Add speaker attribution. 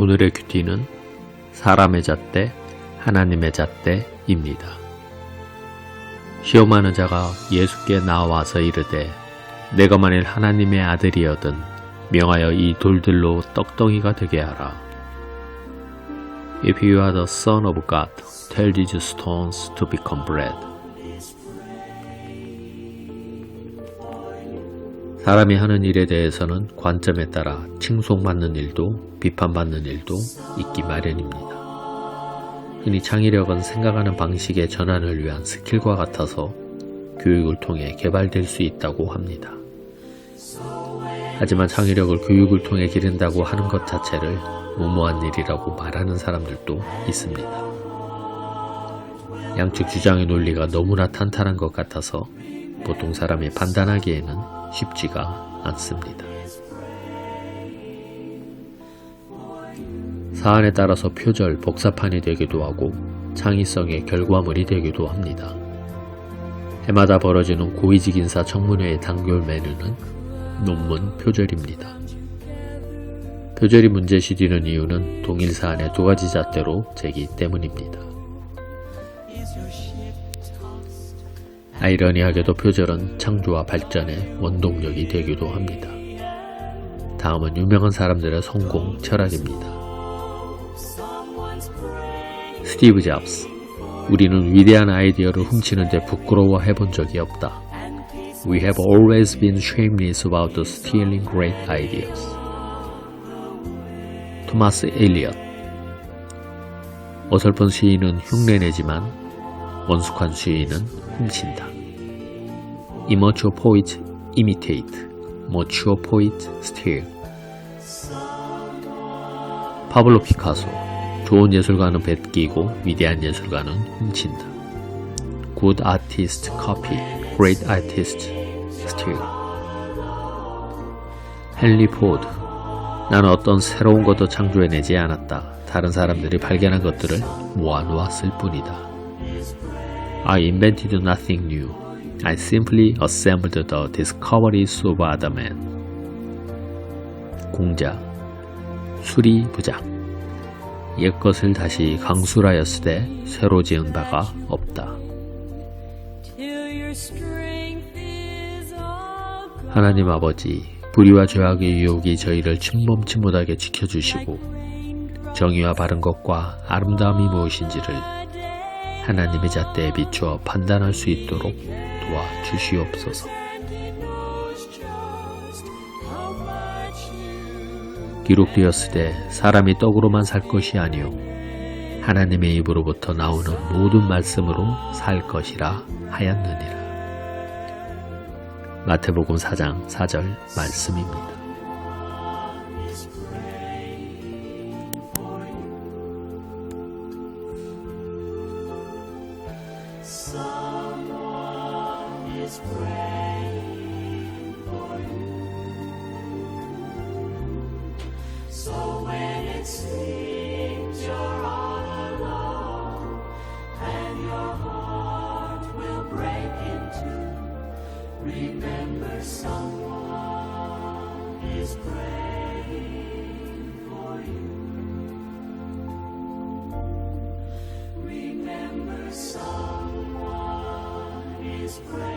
Speaker 1: 오늘의 큐티는 사람의 잣대, 하나님의 잣대입니다. 시험하는 자가 예수께 나와서 이르되 내가 만일 하나님의 아들이여든 명하여 이 돌들로 떡덩이가 되게 하라. If you are the son of God, tell these stones to become bread. 사람이 하는 일에 대해서는 관점에 따라 칭송받는 일도 비판받는 일도 있기 마련입니다. 흔히 창의력은 생각하는 방식의 전환을 위한 스킬과 같아서 교육을 통해 개발될 수 있다고 합니다. 하지만 창의력을 교육을 통해 기른다고 하는 것 자체를 무모한 일이라고 말하는 사람들도 있습니다. 양측 주장의 논리가 너무나 탄탄한 것 같아서 보통 사람이 판단하기에는 쉽지가 않습니다. 사안에 따라서 표절, 복사판이 되기도 하고 창의성의 결과물이 되기도 합니다. 해마다 벌어지는 고위직 인사 청문회의 단결 메뉴는 논문 표절입니다. 표절이 문제시 되는 이유는 동일 사안의 두 가지 잣대로 제기 때문입니다. 아이러니하게도 표절은 창조와 발전의 원동력이 되기도 합니다. 다음은 유명한 사람들의 성공 철학입니다. 스티브 잡스. 우리는 위대한 아이디어를 훔치는데 부끄러워 해 본 적이 없다. We have always been shameless about the stealing great ideas. 토마스 엘리엇. 어설픈 시인은 흉내내지만 원숙한 시인은 훔친다. Immature poets imitate, mature poets steal. 파블로 피카소. 좋은 예술가는 베끼고 위대한 예술가는 훔친다. Good artist copy, great artist steal. 헨리 포드. 나는 어떤 새로운 것도 창조해내지 않았다. 다른 사람들이 발견한 것들을 모아놓았을 뿐이다. I invented nothing new. I simply assembled the discoveries of other men. 공자, 수리 부작. 옛것을 다시 강술하였으되 새로 지은 바가 없다. 하나님 아버지, 불의와 죄악의 유혹이 저희를 침범치 못하게 지켜주시고 정의와 바른 것과 아름다움이 무엇인지를 하나님의 잣대에 비추어 판단할 수 있도록 도와주시옵소서. 기록되었으되 사람이 떡으로만 살 것이 아니요 하나님의 입으로부터 나오는 모든 말씀으로 살 것이라 하였느니라. 마태복음 4장 4절 말씀입니다.
Speaker 2: So when it seems you're all alone and your heart will break in two, remember someone is praying for you. Remember someone is praying.